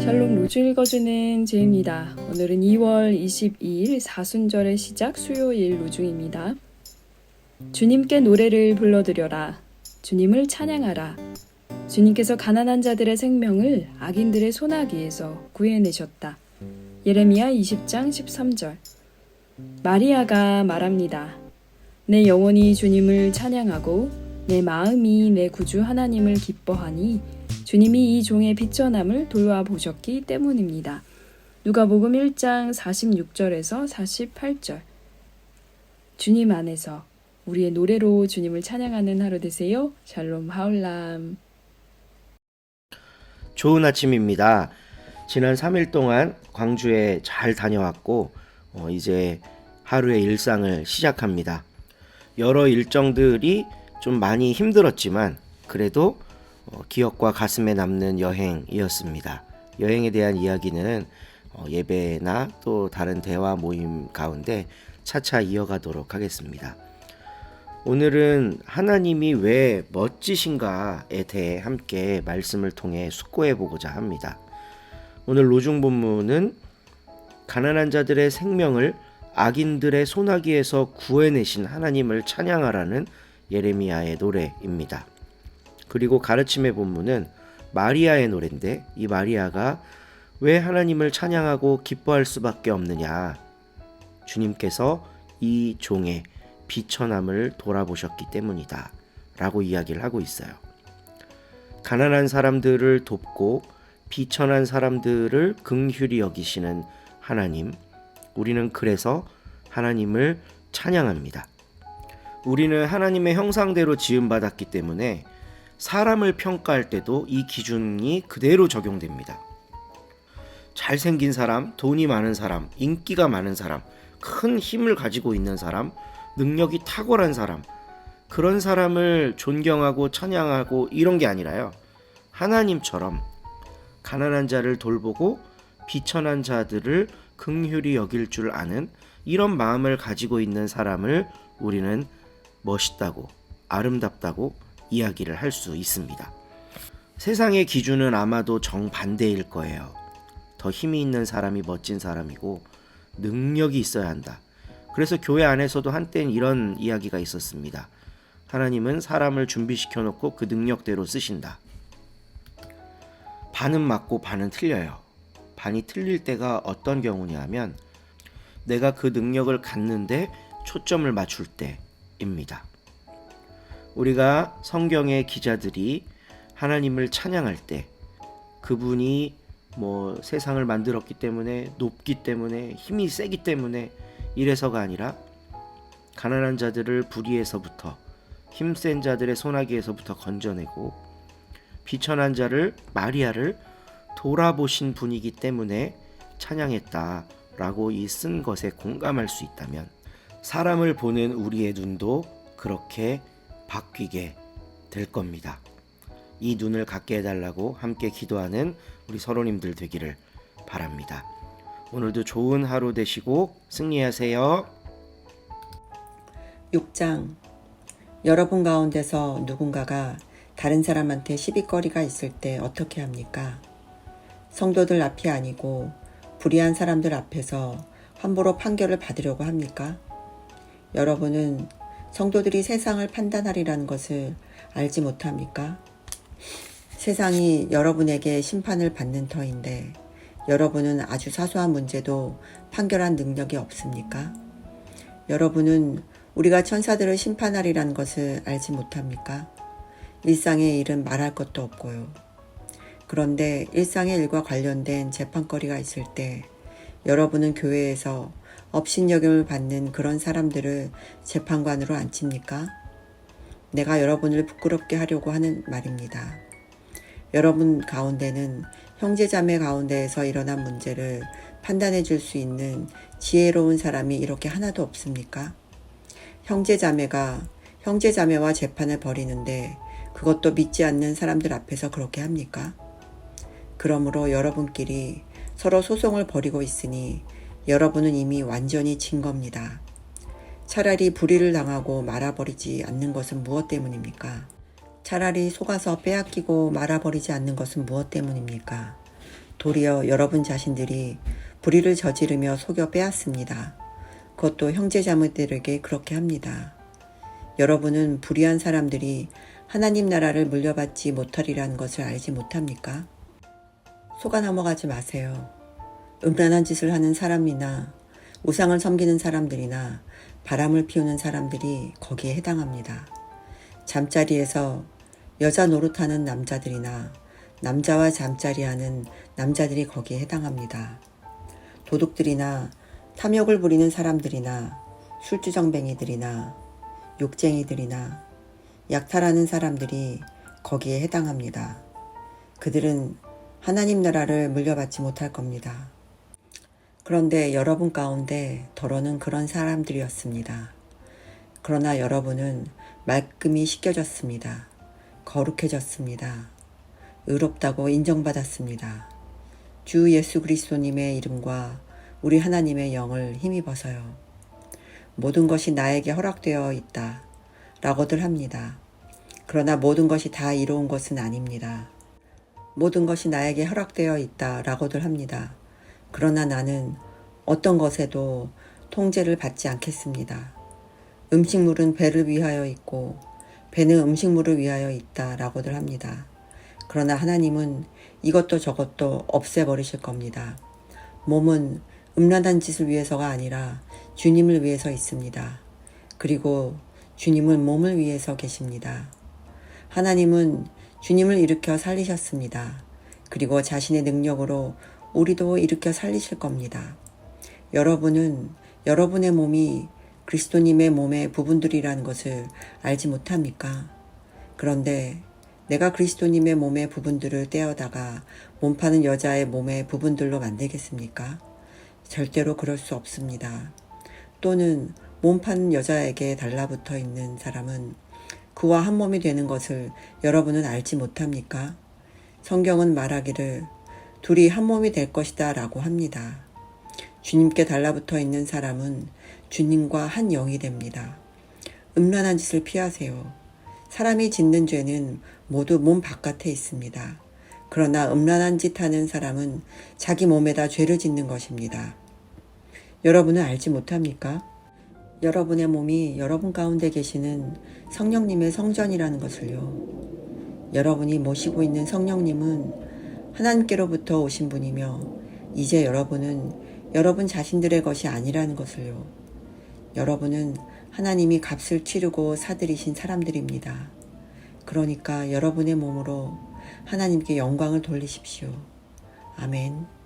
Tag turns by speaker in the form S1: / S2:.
S1: 샬롬 로주 읽어주는 제입니다. 오늘은 2월 22일 사순절의 시작 수요일 로중입니다. 주님께 노래를 불러드려라. 주님을 찬양하라. 주님께서 가난한 자들의 생명을 악인들의 소나기에서 구해내셨다. 예레미야 20장 13절. 마리아가 말합니다. 내 영혼이 주님을 찬양하고 내 마음이 내 구주 하나님을 기뻐하니 주님이 이 종의 비천함을 돌아보셨기 때문입니다. 누가복음 1장 46절에서 48절. 주님 안에서 우리의 노래로 주님을 찬양하는 하루 되세요. 샬롬 하울람.
S2: 좋은 아침입니다. 지난 3일 동안 광주에 잘 다녀왔고 어, 이제 하루의 일상을 시작합니다. 여러 일정들이 좀 많이 힘들었지만 그래도 어, 기억과 가슴에 남는 여행이었습니다. 여행에 대한 이야기는 어, 예배나 또 다른 대화 모임 가운데 차차 이어가도록 하겠습니다. 오늘은 하나님이 왜 멋지신가에 대해 함께 말씀을 통해 숙고해 보고자 합니다. 오늘 로중 본문은 가난한 자들의 생명을 악인들의 소나기에서 구해내신 하나님을 찬양하라는 예레미야의 노래입니다. 그리고 가르침의 본문은 마리아의 노래인데 이 마리아가 왜 하나님을 찬양하고 기뻐할 수밖에 없느냐? 주님께서 이 종의 비천함을 돌아보셨기 때문이다. 라고 이야기를 하고 있어요. 가난한 사람들을 돕고 비천한 사람들을 긍휼히 여기시는 하나님. 우리는 그래서 하나님을 찬양합니다. 우리는 하나님의 형상대로 지음받았기 때문에 사람을 평가할 때도 이 기준이 그대로 적용됩니다. 잘생긴 사람, 돈이 많은 사람, 인기가 많은 사람, 큰 힘을 가지고 있는 사람, 능력이 탁월한 사람, 그런 사람을 존경하고 찬양하고 이런 게 아니라요. 하나님처럼 가난한 자를 돌보고 비천한 자들을 긍휼히 여길 줄 아는 이런 마음을 가지고 있는 사람을 우리는 멋있다고 아름답다고 이야기를 할 수 있습니다. 세상의 기준은 아마도 정반대일 거예요. 더 힘이 있는 사람이 멋진 사람이고 능력이 있어야 한다. 그래서 교회 안에서도 한때는 이런 이야기가 있었습니다. 하나님은 사람을 준비시켜 놓고 그 능력대로 쓰신다. 반은 맞고 반은 틀려요. 반이 틀릴 때가 어떤 경우냐면 내가 그 능력을 갖는데 초점을 맞출 때입니다. 우리가 성경의 기자들이 하나님을 찬양할 때 그분이 뭐 세상을 만들었기 때문에 높기 때문에 힘이 세기 때문에 이래서가 아니라 가난한 자들을 불의에서부터 힘센 자들의 소나기에서부터 건져내고 비천한 자를 마리아를 돌아보신 분이기 때문에 찬양했다라고 이 쓴 것에 공감할 수 있다면 사람을 보는 우리의 눈도 그렇게 바뀌게 될 겁니다. 이 눈을 갖게 해달라고 함께 기도하는 우리 서로님들 되기를 바랍니다. 오늘도 좋은 하루 되시고 승리하세요.
S3: 6장 여러분 가운데서 누군가가 다른 사람한테 시비거리가 있을 때 어떻게 합니까? 성도들 앞이 아니고 불의한 사람들 앞에서 함부로 판결을 받으려고 합니까? 여러분은 성도들이 세상을 판단하리라는 것을 알지 못합니까? 세상이 여러분에게 심판을 받는 터인데 여러분은 아주 사소한 문제도 판결한 능력이 없습니까? 여러분은 우리가 천사들을 심판하리라는 것을 알지 못합니까? 일상의 일은 말할 것도 없고요. 그런데 일상의 일과 관련된 재판거리가 있을 때 여러분은 교회에서 업신여김을 받는 그런 사람들을 재판관으로 앉힙니까? 내가 여러분을 부끄럽게 하려고 하는 말입니다. 여러분 가운데는 형제자매 가운데에서 일어난 문제를 판단해 줄 수 있는 지혜로운 사람이 이렇게 하나도 없습니까? 형제자매가 형제자매와 재판을 벌이는데 그것도 믿지 않는 사람들 앞에서 그렇게 합니까? 그러므로 여러분끼리 서로 소송을 벌이고 있으니 여러분은 이미 완전히 진 겁니다. 차라리 불의를 당하고 말아버리지 않는 것은 무엇 때문입니까? 차라리 속아서 빼앗기고 말아버리지 않는 것은 무엇 때문입니까? 도리어 여러분 자신들이 불의를 저지르며 속여 빼앗습니다. 그것도 형제자매들에게 그렇게 합니다. 여러분은 불의한 사람들이 하나님 나라를 물려받지 못하리라는 것을 알지 못합니까? 속아 넘어가지 마세요. 음란한 짓을 하는 사람이나 우상을 섬기는 사람들이나 바람을 피우는 사람들이 거기에 해당합니다. 잠자리에서 여자 노릇하는 남자들이나 남자와 잠자리하는 남자들이 거기에 해당합니다. 도둑들이나 탐욕을 부리는 사람들이나 술주정뱅이들이나 욕쟁이들이나 약탈하는 사람들이 거기에 해당합니다. 그들은 하나님 나라를 물려받지 못할 겁니다. 그런데 여러분 가운데 더러는 그런 사람들이었습니다. 그러나 여러분은 말끔히 씻겨졌습니다. 거룩해졌습니다. 의롭다고 인정받았습니다. 주 예수 그리스도님의 이름과 우리 하나님의 영을 힘입어서요. 모든 것이 나에게 허락되어 있다. 라고들 합니다. 그러나 모든 것이 다 이루은 것은 아닙니다. 모든 것이 나에게 허락되어 있다. 라고들 합니다. 그러나 나는 어떤 것에도 통제를 받지 않겠습니다. 음식물은 배를 위하여 있고 배는 음식물을 위하여 있다. 라고들 합니다. 그러나 하나님은 이것도 저것도 없애버리실 겁니다. 몸은 음란한 짓을 위해서가 아니라 주님을 위해서 있습니다. 그리고 주님은 몸을 위해서 계십니다. 하나님은 주님을 일으켜 살리셨습니다. 그리고 자신의 능력으로 우리도 일으켜 살리실 겁니다. 여러분은 여러분의 몸이 그리스도님의 몸의 부분들이라는 것을 알지 못합니까? 그런데 내가 그리스도님의 몸의 부분들을 떼어다가 몸 파는 여자의 몸의 부분들로 만들겠습니까? 절대로 그럴 수 없습니다. 또는 몸 파는 여자에게 달라붙어 있는 사람은 그와 한 몸이 되는 것을 여러분은 알지 못합니까? 성경은 말하기를 둘이 한 몸이 될 것이다 라고 합니다. 주님께 달라붙어 있는 사람은 주님과 한 영이 됩니다. 음란한 짓을 피하세요. 사람이 짓는 죄는 모두 몸 바깥에 있습니다. 그러나 음란한 짓 하는 사람은 자기 몸에다 죄를 짓는 것입니다. 여러분은 알지 못합니까? 여러분의 몸이 여러분 가운데 계시는 성령님의 성전이라는 것을요. 여러분이 모시고 있는 성령님은 하나님께로부터 오신 분이며 이제 여러분은 여러분 자신들의 것이 아니라는 것을요. 여러분은 하나님이 값을 치르고 사들이신 사람들입니다. 그러니까 여러분의 몸으로 하나님께 영광을 돌리십시오. 아멘.